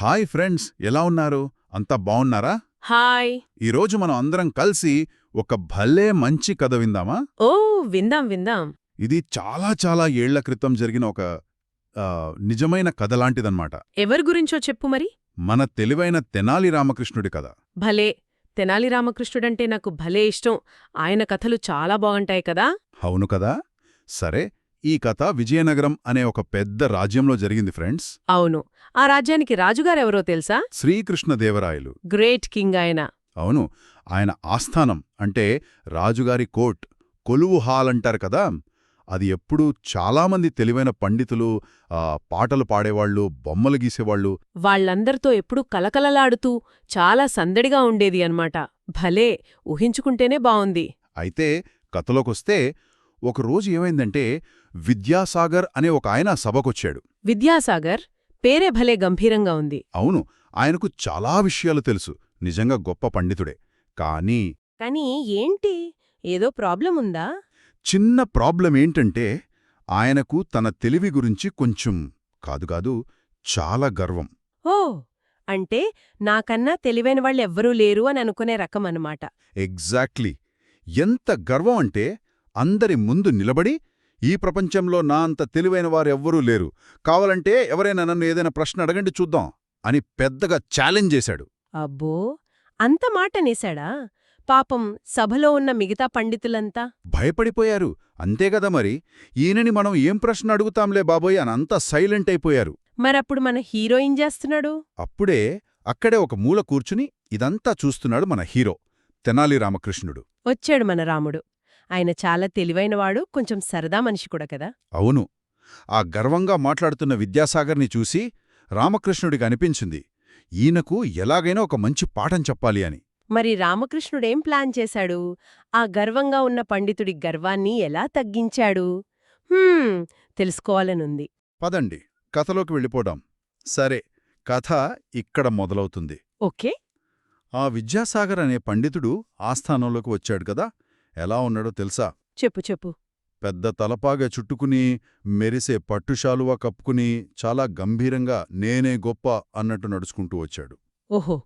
Hi friends ఎలా ఉన్నారు? అంతా బావున్నారా? హాయ్. ఈరోజు మనం అందరం కలిసి ఒక భలే మంచి కథ విందామా? ఓ విందాం విందాం. ఇది చాలా చాలా ఏళ్ళ క్రితం జరిగిన ఒక నిజమైన కథ లాంటిదన్నమాట. ఎవరి గురించో చెప్పు మరి. మన తెలివైన తెనాలి రామకృష్ణుడి కథ. భలే! తెనాలి రామకృష్ణుడంటే నాకు భలే ఇష్టం. ఆయన కథలు చాలా బాగుంటాయి కదా? అవును కదా? సరే ఈ కథ విజయనగరం అనే ఒక పెద్ద రాజ్యంలో జరిగింది ఫ్రెండ్స్. అవును. ఆ రాజ్యానికి రాజుగారెవరో తెలుసా? శ్రీకృష్ణదేవరాయలు. గ్రేట్ కింగ్ ఆయన. అవును. ఆయన ఆస్థానం అంటే రాజుగారి కోర్ట్ కొలువు హాల్ అంటారు కదా. అది ఎప్పుడూ చాలామంది తెలివైన పండితులు పాటలు పాడేవాళ్ళు బొమ్మలు గీసేవాళ్ళు. వాళ్ళందరితో ఎప్పుడూ కలకలలాడుతూ చాలా సందడిగా ఉండేది అన్మాట భలే! ఊహించుకుంటేనే బావుంది. అయితే కథలోకొస్తే ఒకరోజు ఏమైందంటే విద్యాసాగర్ అనే ఒక ఆయన సభకొచ్చాడు. విద్యాసాగర్ పేరే భలే గంభీరంగా ఉంది. అవును ఆయనకు చాలా విషయాలు తెలుసు. నిజంగా గొప్ప పండితుడే. కానీ కానీ ఏంటి? ఏదో ప్రాబ్లం ఉందా? చిన్న ప్రాబ్లం ఏంటంటే ఆయనకు తన తెలివి గురించి కొంచెం కాదుకాదు చాలా గర్వం. ఓ అంటే నాకన్నా తెలివైన వాళ్ళెవ్వరూ లేరు అని అనుకునే రకం అన్నమాట ఎగ్జాక్ట్లీ. ఎంత గర్వం అంటే అందరి ముందు నిలబడి ఈ ప్రపంచంలో నా అంత తెలివైన వారెవ్వరూ లేరు. కావాలంటే ఎవరైనా నన్ను ఏదైనా ప్రశ్న అడగండి చూద్దాం అని పెద్దగా ఛాలెంజ్ చేశాడు. అబ్బో! అంత మాట నేశాడా పాపం సభలో ఉన్న మిగతా పండితులంతా? భయపడిపోయారు. అంతేగదా మరి. ఈయనని మనం ఏం ప్రశ్న అడుగుతాంలే బాబోయ్ అని అంతా సైలెంట్ అయిపోయారు. మరప్పుడు మన హీరో ఏం చేస్తున్నాడు? అప్పుడే అక్కడే ఒక మూల కూర్చుని ఇదంతా చూస్తున్నాడు మన హీరో తెనాలి రామకృష్ణుడు. వచ్చాడు మన రాముడు. ఆయన చాలా తెలివైనవాడు కొంచెం సరదా మనిషి కూడా కదా. అవును. ఆ గర్వంగా మాట్లాడుతున్న విద్యాసాగర్ని చూసి రామకృష్ణుడికి అనిపించింది ఈయనకు ఎలాగైనా ఒక మంచి పాఠం చెప్పాలి అని. మరి రామకృష్ణుడేం ప్లాన్ చేశాడు? ఆ గర్వంగా ఉన్న పండితుడి గర్వాన్ని ఎలా తగ్గించాడు? తెలుసుకోవాలనుంది. పదండి కథలోకి వెళ్ళిపోదాం. సరే కథ ఇక్కడ మొదలవుతుంది. ఓకే. ఆ విద్యాసాగర్ అనే పండితుడు ఆస్థానంలోకి వచ్చాడు కదా ఎలా ఉన్నాడో తెలుసా? చెప్పు చెప్పు. పెద్ద తలపాగ చుట్టుకుని మెరిసే పట్టుశాలువా కప్పుకుని చాలా గంభీరంగా నేనే గొప్ప అన్నట్టు నడుచుకుంటూ వచ్చాడు. ఓహో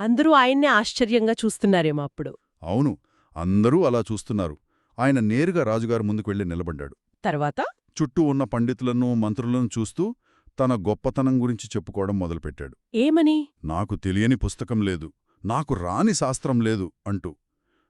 అందరూ ఆయన్నే ఆశ్చర్యంగా చూస్తున్నారేమో అప్పుడు. అవును అందరూ అలా చూస్తున్నారు. ఆయన నేరుగా రాజుగారి ముందుకు నిలబడ్డాడు. తర్వాత? చుట్టూ ఉన్న పండితులను మంత్రులను చూస్తూ తన గొప్పతనం గురించి చెప్పుకోవడం మొదలుపెట్టాడు. ఏమని? నాకు తెలియని పుస్తకం లేదు. నాకు రాని శాస్త్రం లేదు అంటూ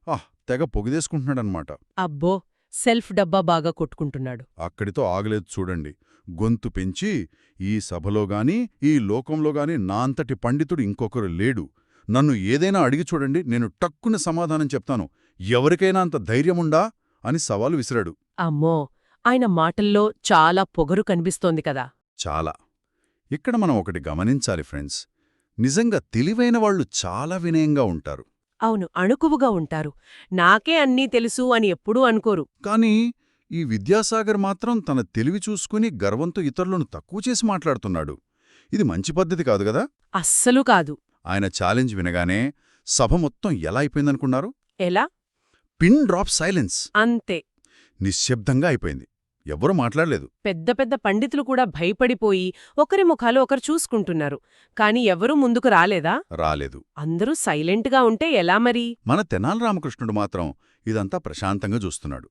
ఆహ్ తెగ పొగిదేసుకుంటున్నాడనమాట. అబ్బో సెల్ఫ్ డబ్బా బాగా కొట్టుకుంటున్నాడు. అక్కడితో ఆగలేదు చూడండి. గొంతు పెంచి ఈ సభలోగాని ఈ లోకంలోగాని నా అంతటి పండితుడు ఇంకొకరు లేడు. నన్ను ఏదైనా అడిగి చూడండి నేను టక్కున సమాధానం చెప్తాను. ఎవరికైనా అంత ధైర్యముండా? అని సవాలు విసిరాడు. అమ్మో ఆయన మాటల్లో చాలా పొగరు కనిపిస్తోంది కదా. చాలా. ఇక్కడ మనం ఒకటి గమనించాలి ఫ్రెండ్స్. నిజంగా తెలివైన వాళ్ళు చాలా వినయంగా ఉంటారు. అవును అణుకువుగా ఉంటారు. నాకే అన్నీ తెలుసు అని ఎప్పుడూ అనుకోరు. కానీ ఈ విద్యాసాగర్ మాత్రం తన తెలివి చూసుకుని గర్వంతో ఇతరులను తక్కువ చేసి మాట్లాడుతున్నాడు. ఇది మంచి పద్ధతి కాదు గదా అస్సలు కాదు. ఆయన ఛాలెంజ్ వినగానే సభ మొత్తం ఎలా అయిపోయిందనుకున్నారు? ఎలా? Pin drop silence. అంతే. నిశ్శబ్దంగా అయిపోయింది. ఎవ్వరూ మాట్లాడలేదు. పెద్ద పెద్ద పండితులు కూడా భయపడిపోయి ఒకరి ముఖాలు ఒకరు చూసుకుంటున్నారు. కాని ఎవరూ ముందుకు రాలేదా? రాలేదు. అందరూ సైలెంట్గా ఉంటే ఎలా మరి? మన తెనాలి రామకృష్ణుడు మాత్రం ఇదంతా ప్రశాంతంగా చూస్తున్నాడు.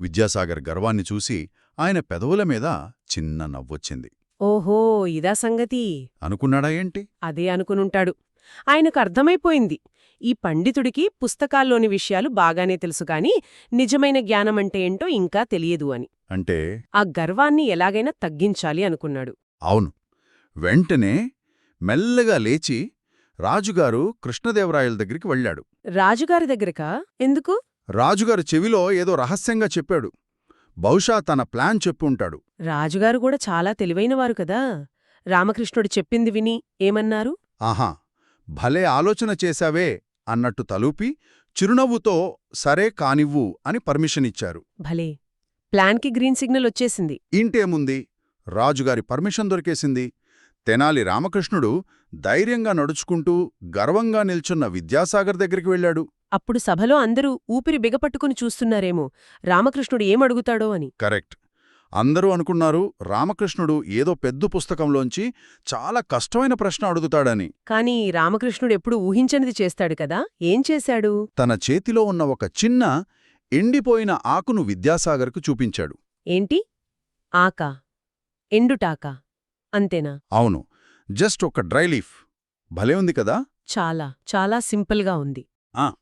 విద్యాసాగర్ గర్వాన్ని చూసి ఆయన పెదవుల మీద చిన్న నవ్వొచ్చింది. ఓహో ఇదా సంగతి. అనుకున్నాడా ఏంటి? అదే అనుకునుంటాడు. ఆయనకు అర్థమైపోయింది. ఈ పండితుడికి పుస్తకాల్లోని విషయాలు బాగానే తెలుసుగాని నిజమైన జ్ఞానమంటే ఏంటో ఇంకా తెలియదు అని. అంటే? ఆ గర్వాన్ని ఎలాగైనా తగ్గించాలి అనుకున్నాడు. అవును. వెంటనే మెల్లగా లేచి రాజుగారు కృష్ణదేవరాయల దగ్గరికి వెళ్ళాడు. రాజుగారి దగ్గరకా? ఎందుకు? రాజుగారు చెవిలో ఏదో రహస్యంగా చెప్పాడు. బహుశా తన ప్లాన్ చెప్పుంటాడు రాజుగారు కూడా చాలా తెలివైనవారు కదా. రామకృష్ణుడు చెప్పింది విని ఏమన్నారు? ఆహా! భలే ఆలోచన చేశావే. అన్నట్టు తలూపి చిరునవ్వుతో సరే కానివ్వు అని పర్మిషన్ ఇచ్చారు భలే! ప్లాన్కి గ్రీన్ సిగ్నల్ వచ్చేసింది. ఇంటేముంది? రాజుగారి పర్మిషన్ దొరికేసింది. తెనాలి రామకృష్ణుడు ధైర్యంగా నడుచుకుంటూ గర్వంగా నిల్చున్న విద్యాసాగర్ దగ్గరికి వెళ్ళాడు. అప్పుడు సభలో అందరూ ఊపిరి బిగపట్టుకుని చూస్తున్నారేమో. రామకృష్ణుడు ఏమడుగుతాడో అని. కరెక్ట్. అందరూ అనుకున్నారు రామకృష్ణుడు ఏదో పెద్ద పుస్తకంలోంచి చాలా కష్టమైన ప్రశ్న అడుగుతాడని. కాని రామకృష్ణుడు ఎప్పుడు ఊహించనిది చేస్తాడు కదా? ఏం చేశాడు? తన చేతిలో ఉన్న ఒక చిన్న ఎండిపోయిన ఆకును విద్యాసాగర్కు చూపించాడు. ఏంటి? ఆక. ఎండుటాక. అంతేనా? అవును. జస్ట్ ఒక డ్రై లీఫ్. భలే ఉంది కదా? చాలా చాలా సింపుల్గా ఉంది. ఆ.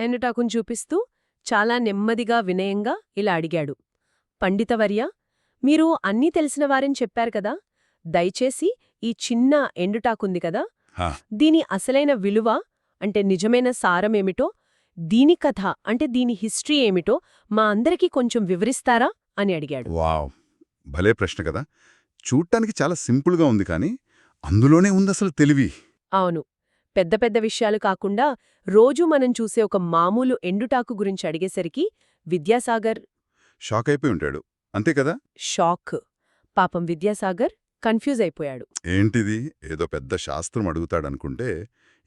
ఎండుటాకుని చూపిస్తూ చాలా నెమ్మదిగా వినయంగా ఇలా అడిగాడు. పండితవర్య మీరు అన్నీ తెలిసిన వారని చెప్పారు కదా? దయచేసి ఈ చిన్న ఎండుటాకుంది కదా. దీని అసలైన విలువ అంటే నిజమైన సారమేమిటో దీని కథ అంటే దీని హిస్టరీ ఏమిటో మా అందరికీ కొంచెం వివరిస్తారా? అని అడిగాడు. వావ్! భలే ప్రశ్న కదా. చూడటానికి చాలా సింపుల్గా ఉంది కానీ అందులోనే ఉంది అసలు తెలివి. అవును. పెద్ద పెద్ద విషయాలు కాకుండా రోజూ మనం చూసే ఒక మామూలు ఎండుటాకు గురించి అడిగేసరికి విద్యాసాగర్ షాక్ అయిపోయి ఉంటాడు. అంతే కదా? షాక్. పాపం విద్యాసాగర్ కన్ఫ్యూజ్ అయిపోయాడు. ఏంటిది? ఏదో పెద్ద శాస్త్రం అడుగుతాడనుకుంటే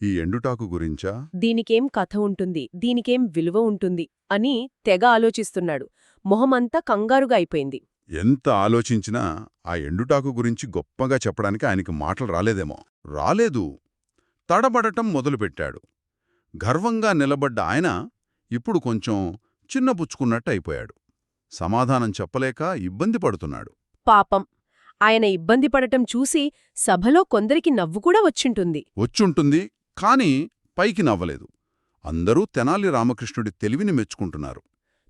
ఈ ఎండుటాకు గురించా? దీనికేం కథ ఉంటుంది దీనికేం విలువ ఉంటుంది అని తెగ ఆలోచిస్తున్నాడు. మొహమంతా కంగారుగా అయిపోయింది. ఎంత ఆలోచించినా ఆ ఎండుటాకు గురించి గొప్పగా చెప్పడానికి ఆయనకి మాటలు రాలేదేమో. రాలేదు. తడబడటం మొదలుపెట్టాడు. గర్వంగా నిలబడ్డ ఆయన ఇప్పుడు కొంచెం చిన్నపుచ్చుకున్నట్టు అయిపోయాడు. సమాధానం చెప్పలేక ఇబ్బంది పడుతున్నాడు. పాపం. ఆయన ఇబ్బంది పడటం చూసి సభలో కొందరికి నవ్వు కూడా వచ్చింటుంది. వచ్చుంటుంది కాని పైకి నవ్వలేదు. అందరూ తెనాలి రామకృష్ణుడి తెలివిని మెచ్చుకుంటున్నారు.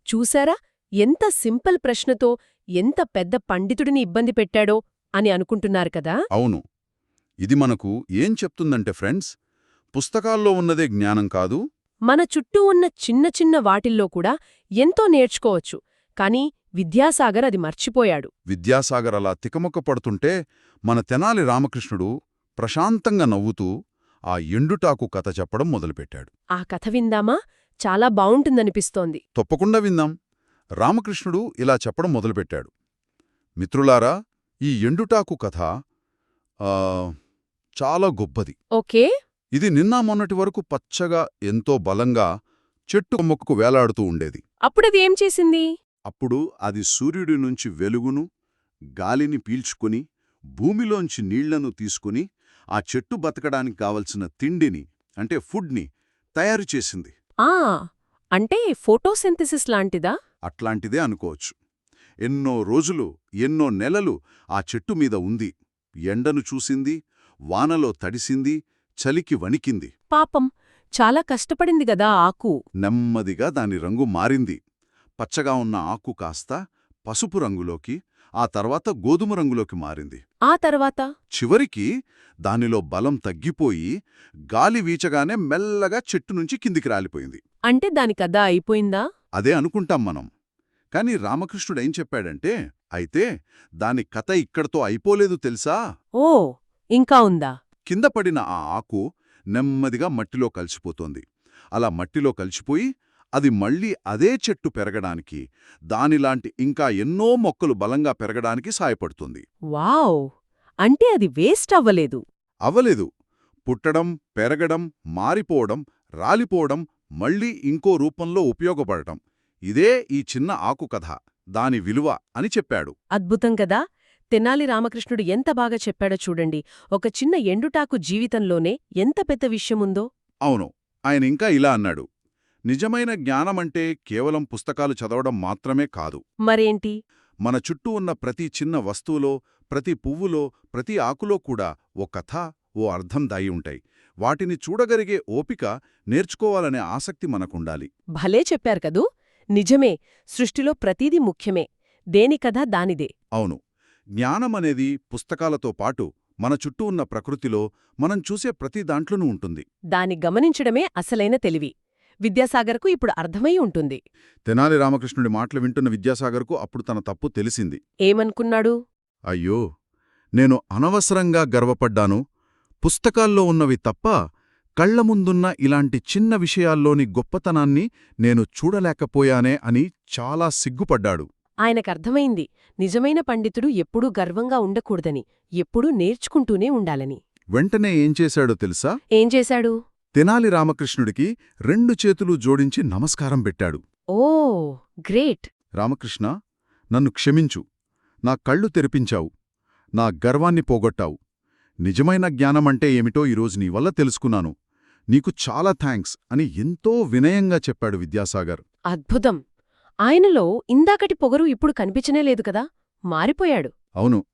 చూశారా ఎంత సింపుల్ ప్రశ్నతో ఎంత పెద్ద పండితుడిని ఇబ్బంది పెట్టాడో అని అనుకుంటున్నారు కదా? అవును. ఇది మనకు ఏం చెప్తుందంటే ఫ్రెండ్స్ పుస్తకాల్లో ఉన్నదే జ్ఞానం కాదు. మన చుట్టూ ఉన్న చిన్న చిన్న వాటిల్లో కూడా ఎంతో నేర్చుకోవచ్చు. కాని విద్యాసాగర్ అది మర్చిపోయాడు. విద్యాసాగర్ అలా తికమక పడుతుంటే మన తెనాలి రామకృష్ణుడు ప్రశాంతంగా నవ్వుతూ ఆ ఎండుటాకు కథ చెప్పడం మొదలుపెట్టాడు. ఆ కథ విందామా? చాలా బావుంటుందనిపిస్తోంది. తప్పకుండా విందాం. రామకృష్ణుడు ఇలా చెప్పడం మొదలుపెట్టాడు. మిత్రులారా ఈ ఎండుటాకు కథ చాలా గొప్పది. ఓకే. ఇది నిన్న మొన్నటి వరకు పచ్చగా ఎంతో బలంగా చెట్టు కొమ్మకు వేలాడుతూ ఉండేది. అప్పుడది ఏం చేసింది? అప్పుడు అది సూర్యుడి నుంచి వెలుగును గాలిని పీల్చుకుని భూమిలోంచి నీళ్ళను తీసుకుని ఆ చెట్టు బతకడానికి కావలసిన తిండిని అంటే ఫుడ్ని తయారు చేసింది. ఆ! అంటే ఫోటోసింథసిస్ లాంటిదా? అట్లాంటిదే అనుకోవచ్చు. ఎన్నో రోజులు ఎన్నో నెలలు ఆ చెట్టు మీద ఉంది. ఎండను చూసింది వానలో తడిసింది చలికి వణికింది. పాపం చాలా కష్టపడింది గదా ఆకు. నెమ్మదిగా దాని రంగు మారింది. పచ్చగా ఉన్న ఆకు కాస్త పసుపు రంగులోకి ఆ తర్వాత గోధుమ రంగులోకి మారింది. ఆ తర్వాత? చివరికి దానిలో బలం తగ్గిపోయి గాలి వీచగానే మెల్లగా చెట్టు నుంచి కిందికి రాలిపోయింది. అంటే దాని కథ అయిపోయిందా? అదే అనుకుంటాం మనం. కాని రామకృష్ణుడేం చెప్పాడంటే అయితే దాని కథ ఇక్కడతో అయిపోలేదు తెలుసా? ఓ ఇంకా ఉందా? కింద పడిన ఆ ఆకు నెమ్మదిగా మట్టిలో కలిసిపోతోంది. అలా మట్టిలో కలిసిపోయి అది మళ్ళీ అదే చెట్టు పెరగడానికి దానిలాంటి ఇంకా ఎన్నో మొక్కలు బలంగా పెరగడానికి సాయపడుతుంది. వావ్! అంటే అది వేస్ట్ అవ్వలేదు. అవలేదు పుట్టడం పెరగడం మారిపోవడం రాలిపోవడం మళ్ళీ ఇంకో రూపంలో ఉపయోగపడటం. ఇదే ఈ చిన్న ఆకు కథ దాని విలువ అని చెప్పాడు. అద్భుతం కదా! తెనాలి రామకృష్ణుడు ఎంత బాగా చెప్పాడో చూడండి. ఒక చిన్న ఎండుటాకు జీవితంలోనే ఎంత పెద్ద విషయముందో. అవును ఆయన ఇంకా ఇలా అన్నాడు. నిజమైన జ్ఞానమంటే కేవలం పుస్తకాలు చదవడం మాత్రమే కాదు. మరేంటి? మన చుట్టూ ఉన్న ప్రతి చిన్న వస్తువులో ప్రతి పువ్వులో ప్రతి ఆకులో కూడా ఓ కథ ఓ అర్థం దాయి ఉంటాయి. వాటిని చూడగలిగే ఓపిక నేర్చుకోవాలనే ఆసక్తి మనకుండాలి. భలే చెప్పారు కదూ! నిజమే సృష్టిలో ప్రతీదీ ముఖ్యమే. దేని కథ దానిదే. అవును. జ్ఞానమనేది పుస్తకాలతో పాటు మన చుట్టూ ఉన్న ప్రకృతిలో మనం చూసే ప్రతి దాంట్లోనూ ఉంటుంది. దాన్ని గమనించడమే అసలైన తెలివి. విద్యాసాగర్కు ఇప్పుడు అర్థమై ఉంటుంది. తెనాలి రామకృష్ణుడి మాటలు వింటున్న విద్యాసాగర్కు అప్పుడు తన తప్పు తెలిసింది. ఏమనుకున్నాడు? అయ్యో! నేను అనవసరంగా గర్వపడ్డాను. పుస్తకాల్లో ఉన్నవి తప్ప కళ్ళ ముందున్న ఇలాంటి చిన్న విషయాల్లోని గొప్పతనాన్ని నేను చూడలేకపోయానే అని చాలా సిగ్గుపడ్డాడు. ఆయనకర్థమైంది నిజమైన పండితుడు ఎప్పుడూ గర్వంగా ఉండకూడదని ఎప్పుడూ నేర్చుకుంటూనే ఉండాలని. వెంటనే ఏం చేశాడో తెలుసా? ఏం చేశాడు? తెనాలి రామకృష్ణుడికి రెండు చేతులు జోడించి నమస్కారం పెట్టాడు. ఓ గ్రేట్. రామకృష్ణ నన్ను క్షమించు. నా కళ్ళు తెరిపించావు. నా గర్వాన్ని పోగొట్టావు. నిజమైన జ్ఞానమంటే ఏమిటో ఈరోజు నీ వల్ల తెలుసుకున్నాను. నీకు చాలా థ్యాంక్స్ అని ఎంతో వినయంగా చెప్పాడు విద్యాసాగర్. అద్భుతం. ఆయనలో ఇందాకటి పొగరు ఇప్పుడు కనిపించనే లేదు కదా? మారిపోయాడు. అవును.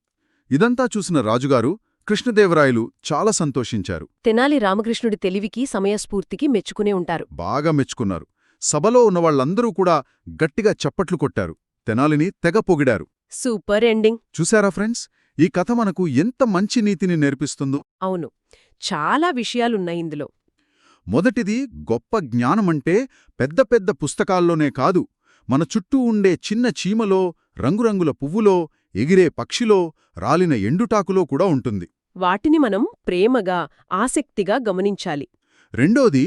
ఇదంతా చూసిన రాజుగారు కృష్ణదేవరాయలు చాలా సంతోషించారు. తెనాలి రామకృష్ణుడి తెలివికి సమయస్ఫూర్తికి మెచ్చుకునే ఉంటారు. బాగా మెచ్చుకున్నారు. సభలో ఉన్నవాళ్ళందరూ కూడా గట్టిగా చప్పట్లు కొట్టారు. తెనాలిని తెగ పొగిడారు. Super ending. చూశారా ఫ్రెండ్స్? ఈ కథ మనకు ఎంత మంచి నీతిని నేర్పిస్తుందో. అవును. చాలా విషయాలున్నాయి ఇందులో. మొదటిది గొప్ప జ్ఞానమంటే పెద్ద పెద్ద పుస్తకాల్లోనే కాదు. మన చుట్టూ ఉండే చిన్న చీమలో రంగురంగుల పువ్వులో ఎగిరే పక్షిలో రాలిన ఎండుటాకులో కూడా ఉంటుంది. వాటిని మనం ప్రేమగా ఆసక్తిగా గమనించాలి. రెండోది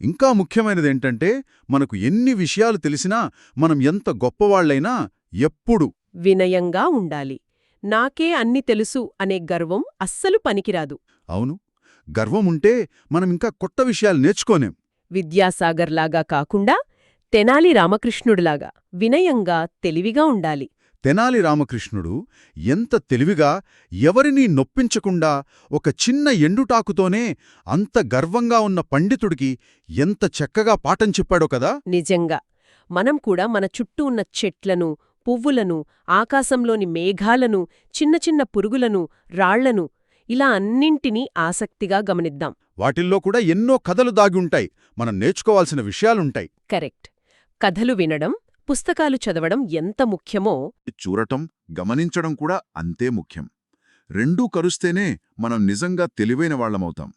ఇంకా ముఖ్యమైనదేంటంటే మనకు ఎన్ని విషయాలు తెలిసినా మనం ఎంత గొప్పవాళ్ళైనా ఎప్పుడు వినయంగా ఉండాలి. నాకే అన్ని తెలుసు అనే గర్వం అస్సలు పనికిరాదు. అవును. గర్వముంటే మనం ఇంకా కొత్త విషయాలు నేర్చుకోనేం విద్యాసాగర్లాగా కాకుండా తెనాలి రామకృష్ణుడిలాగా వినయంగా తెలివిగా ఉండాలి. తెనాలి రామకృష్ణుడు ఎంత తెలివిగా ఎవరినీ నొప్పించకుండా ఒక చిన్న ఎండుటాకుతోనే అంత గర్వంగా ఉన్న పండితుడికి ఎంత చక్కగా పాఠం చెప్పాడో కదా? నిజంగా. మనం కూడా మన చుట్టూ ఉన్న చెట్లను పువ్వులను ఆకాశంలోని మేఘాలను చిన్న చిన్న పురుగులను రాళ్ళను ఇలా అన్నింటినీ ఆసక్తిగా గమనిద్దాం. వాటిల్లో కూడా ఎన్నో కథలు దాగుంటాయి మనం నేర్చుకోవాల్సిన విషయాలుంటాయి. కరెక్ట్. కథలు వినడం పుస్తకాలు చదవడం ఎంత ముఖ్యమో చూడటం గమనించడం కూడా అంతే ముఖ్యం. రెండూ కరుస్తేనే మనం నిజంగా తెలివైన వాళ్ళమవుతాం.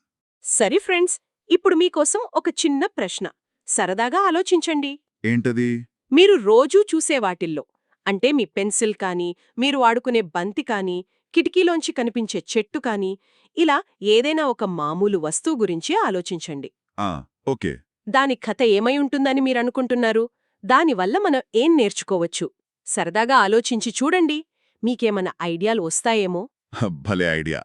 సరే ఫ్రెండ్స్ ఇప్పుడు మీకోసం ఒక చిన్న ప్రశ్న. సరదాగా ఆలోచించండి. ఏంటది? మీరు రోజూ చూసే వాటిల్లో అంటే మీ పెన్సిల్ కానీ మీరు వాడుకునే బంతి కానీ కిటికీలోంచి కనిపించే చెట్టు కానీ ఇలా ఏదైనా ఒక మామూలు వస్తువు గురించి ఆలోచించండి. ఆ ఓకే. దాని కథ ఏమై ఉంటుందని మీరనుకుంటున్నారు దానివల్ల మనం ఏం నేర్చుకోవచ్చు? సరదాగా ఆలోచించి చూడండి. మీకేమన్నా ఐడియాలు వస్తాయేమో? భలే ఐడియా.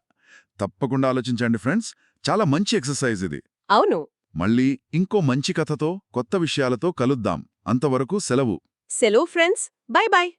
తప్పకుండా ఆలోచించండి ఫ్రెండ్స్. చాలా మంచి ఎక్సర్సైజ్ ఇది. అవును. మళ్ళీ ఇంకో మంచి కథతో కొత్త విషయాలతో కలుద్దాం. అంతవరకు సెలవు. సెలవు ఫ్రెండ్స్. Bye bye